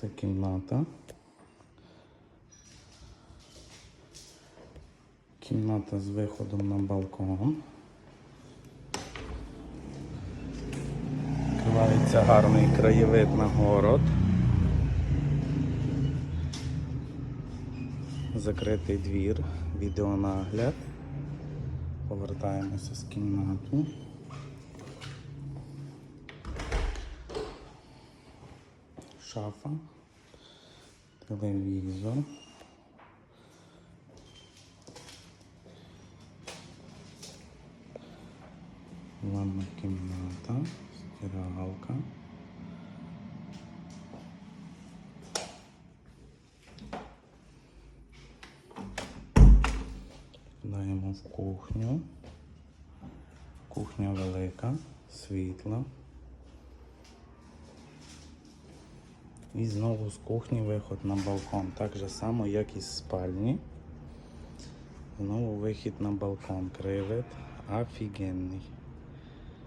Це кімната. Кімната з виходом на балкон. Відкривається гарний краєвид на город. Закритий двір, відеонагляд. Повертаємося з кімнату. Шафа, телевізор. Ванна кімната, стиралка. Даємо в кухню. Кухня велика, світла. І знову з кухні виход на балкон. Так же само, як і з спальні. Знову вихід на балкон. Кривет офігенний.